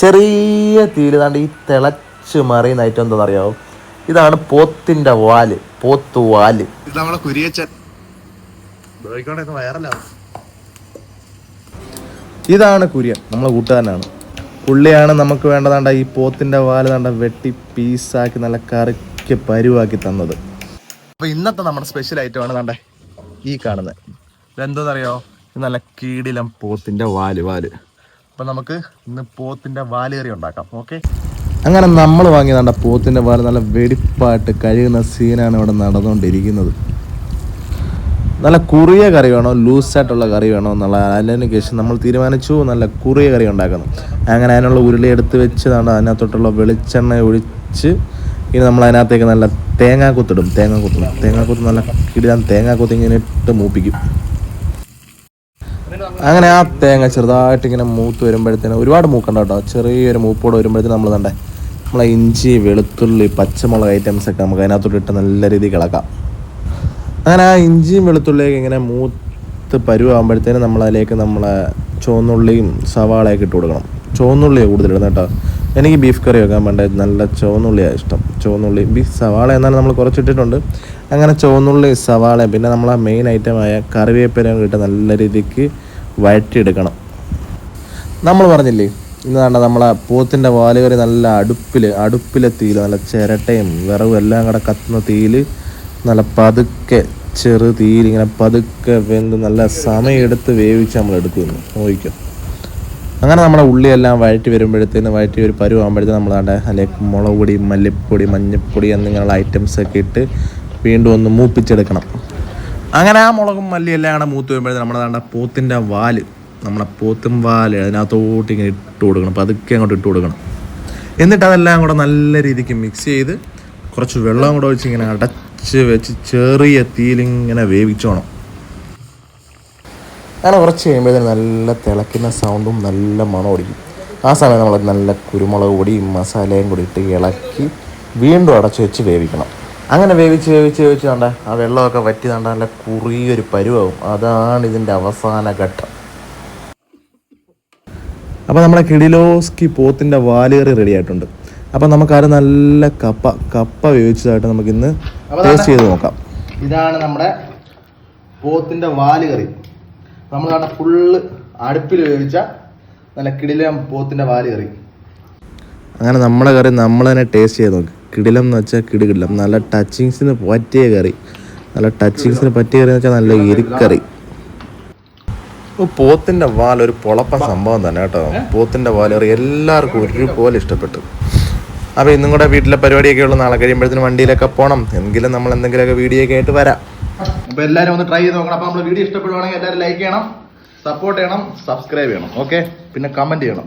ചെറിയ തീരുതാണ്ട് ഈ തിളച്ച് മറിയുന്ന ഐറ്റം എന്താണെന്ന് അറിയാമോ ഇതാണ് പോത്തിന്റെ വാൽ പോത്ത് വാൽ. ഇതാണ് കുര്യൻ നമ്മളെ കൂട്ടുകാരനാണ്. പുള്ളിയാണ് നമുക്ക് വേണ്ടതാണ്ട ഈ പോത്തിന്റെ വാൽ തണ്ട വെട്ടി പീസാക്കി നല്ല കറിക്ക് പരുവാക്കി തന്നത്. അപ്പൊ ഇന്നത്തെ നമ്മുടെ സ്പെഷ്യൽ ഐറ്റം ആണ് തണ്ടേ ഈ കാണുന്നത് ഇതെന്തോന്നറിയോ? അറിയോ നല്ല കീടിലം പോത്തിന്റെ വാൽ വാൽ. അപ്പൊ നമുക്ക് ഇന്ന് പോത്തിന്റെ വാലേറി ഉണ്ടാക്കാം ഓക്കെ? അങ്ങനെ നമ്മൾ വാങ്ങിയതാണ്ട പോത്തിന്റെ വാൽ നല്ല വെടിപ്പായിട്ട് കഴിയുന്ന സീനാണ് ഇവിടെ നടന്നുകൊണ്ടിരിക്കുന്നത്. നല്ല കുറിയ കറി വേണോ ലൂസായിട്ടുള്ള കറി വേണോ എന്നുള്ള അതിന് ശേഷം നമ്മൾ തീരുമാനിച്ചു നല്ല കുറിയ കറി ഉണ്ടാക്കുന്നു. അങ്ങനെ അതിനുള്ള ഉരുളി എടുത്ത് വെച്ച് നമ്മൾ അതിനകത്തോട്ടുള്ള വെളിച്ചെണ്ണ ഒഴിച്ച് ഇനി നമ്മൾ അതിനകത്തേക്ക് നല്ല തേങ്ങാക്കൊത്തിടും തേങ്ങാക്കൊത്തിടും തേങ്ങാക്കൊത്ത് നല്ല കിടിലാൻ തേങ്ങാക്കൊത്ത് ഇങ്ങനെ ഇട്ട് മൂപ്പിക്കും. അങ്ങനെ ആ തേങ്ങ ചെറുതായിട്ട് ഇങ്ങനെ മൂത്ത് വരുമ്പോഴത്തേന് ഒരുപാട് മൂക്കണ്ട കേട്ടോ. ചെറിയൊരു മൂപ്പോട് വരുമ്പോഴത്തേന് നമ്മൾ തന്നെ നമ്മളെ ഇഞ്ചി വെളുത്തുള്ളി പച്ചമുളക് ഐറ്റംസ് ഒക്കെ നമുക്ക് അതിനകത്തോട്ട് ഇട്ട് നല്ല രീതിയിൽ കിളക്കാം അങ്ങനെ ആ ഇഞ്ചിയും വെളുത്തുള്ളിയൊക്കെ ഇങ്ങനെ മൂത്ത് പരുവാകുമ്പോഴത്തേനും നമ്മളതിലേക്ക് നമ്മളെ ചുവന്നുള്ളിയും സവാളയൊക്കെ ഇട്ട് കൊടുക്കണം. ചുവന്നുള്ളിയാണ് കൂടുതൽ ഇടുന്നത് കേട്ടോ. എനിക്ക് ബീഫ് കറി വെക്കാൻ വേണ്ട നല്ല ചുവന്നുള്ളിയാണ് ഇഷ്ടം. ചുവന്നുള്ളി ബീഫ് സവാള എന്നാലും നമ്മൾ കുറച്ചിട്ടിട്ടുണ്ട് അങ്ങനെ ചുവന്നുള്ളി സവാള പിന്നെ നമ്മളെ മെയിൻ ഐറ്റമായ കറിവേപ്പിലയും ഇട്ട് നല്ല രീതിക്ക് വഴറ്റിയെടുക്കണം നമ്മൾ പറഞ്ഞില്ലേ ഇന്ന് കണ്ട നമ്മളെ പോത്തിന്റെ വാലുകറി നല്ല അടുപ്പിൽ അടുപ്പിലെ തീയിൽ നല്ല ചിരട്ടയും വിറവും എല്ലാം കൂടെ കത്തുന്ന തീയിൽ നല്ല പതുക്കെ ചെറു തീയിൽ ഇങ്ങനെ പതുക്കെ വെന്ത് നല്ല സമയമെടുത്ത് വേവിച്ച് നമ്മൾ എടുക്കുന്നു. നോക്കിക്കും. അങ്ങനെ നമ്മളെ ഉള്ളിയെല്ലാം വഴറ്റി വരുമ്പോഴത്തേന് വഴറ്റി ഒരു പരുവാകുമ്പോഴത്തേന് അവിടെ അതിലേക്ക് മുളക് പൊടി മല്ലിപ്പൊടി മഞ്ഞൾപ്പൊടി എന്നിങ്ങനെയുള്ള ഐറ്റംസൊക്കെ ഇട്ട് വീണ്ടും ഒന്ന് മൂപ്പിച്ചെടുക്കണം. അങ്ങനെ ആ മുളകും മല്ലി എല്ലാം കൂടെ മൂത്ത് വരുമ്പോഴത്തേന് നമ്മുടെ നമ്മുടെ പോത്തിന്റെ വാൽ നമ്മുടെ പോത്തും വാൽ അതിനകത്തോട്ട് ഇങ്ങനെ ഇട്ട് കൊടുക്കണം. പതുക്കെ അങ്ങോട്ട് ഇട്ട് കൊടുക്കണം. എന്നിട്ട് അതെല്ലാം കൂടെ നല്ല രീതിക്ക് മിക്സ് ചെയ്ത് കുറച്ച് വെള്ളം കൂടെ ഒഴിച്ച് ഇങ്ങനെ അടച്ച് വെച്ച് ചെറിയ തീയിലിങ്ങനെ വേവിച്ചോണം അങ്ങനെ കുറച്ച് കഴിയുമ്പോഴത്തേന് നല്ല തിളയ്ക്കുന്ന സൗണ്ടും നല്ല മണം ഓടിക്കും ആ സമയം നമ്മൾ നല്ല കുരുമുളക് പൊടിയും മസാലയും കൂടി ഇട്ട് ഇളക്കി വീണ്ടും അടച്ച് വെച്ച് വേവിക്കണം. അങ്ങനെ വേവിച്ച് വേവിച്ച് വേവിച്ച് കണ്ട ആ വെള്ളമൊക്കെ വറ്റി കണ്ട നല്ല കുറിയൊരു പരുവാകും അതാണ് ഇതിന്റെ അവസാന ഘട്ടം. അപ്പോൾ നമ്മുടെ കിടിലോസ്കി പോത്തിന്റെ വാലുകറി റെഡി ആയിട്ടുണ്ട്. അപ്പോൾ നമുക്കത് നല്ല കപ്പ കപ്പ വേവിച്ചതായിട്ട് നമുക്കിന്ന് ടേസ്റ്റ് ചെയ്ത് നോക്കാം. ഇതാണ് നമ്മുടെ പോത്തിന്റെ വാലുകറി. നമ്മൾ കണ്ട ഫുള്ള് അടുപ്പിൽ വേവിച്ച നല്ല കിടിലം പോത്തിന്റെ വാലുകറി. അങ്ങനെ നമ്മുടെ കറി നമ്മൾ തന്നെ ടേസ്റ്റ് ചെയ്ത് നോക്കി. കിടിലം എന്ന് വെച്ചാൽ കിടികിടിലം നല്ല ടച്ചിങ്സിന് പറ്റിയ കറി. നല്ല ടച്ചിങ്സിന് പറ്റിയ കറി എന്ന് വെച്ചാൽ നല്ല എരിക്കറി. ഓ, പോത്തിന്റെ വാൽ ഒരു പൊളപ്പ സംഭവം തന്നെ കേട്ടോ. പോത്തിന്റെ കറി എല്ലാവർക്കും ഒരുപോലെ ഇഷ്ടപ്പെട്ടു. അപ്പോൾ ഇന്നും കൂടെ വീട്ടിലെ പരിപാടിയൊക്കെ ഉള്ളൂ. നാളെ കഴിയുമ്പോഴത്തേനും വണ്ടിയിലൊക്കെ പോകണം എങ്കിലും നമ്മൾ എന്തെങ്കിലുമൊക്കെ വീഡിയോ ഒക്കെ ആയിട്ട് വരാം. അപ്പോൾ എല്ലാവരും ഒന്ന് ട്രൈ ചെയ്ത് നോക്കണം. അപ്പോൾ നമ്മൾ വീഡിയോ ഇഷ്ടപ്പെടുവാണെങ്കിൽ എല്ലാവരും ലൈക്ക് ചെയ്യണം സപ്പോർട്ട് ചെയ്യണം സബ്സ്ക്രൈബ് ചെയ്യണം. ഓക്കെ പിന്നെ കമന്റ് ചെയ്യണം.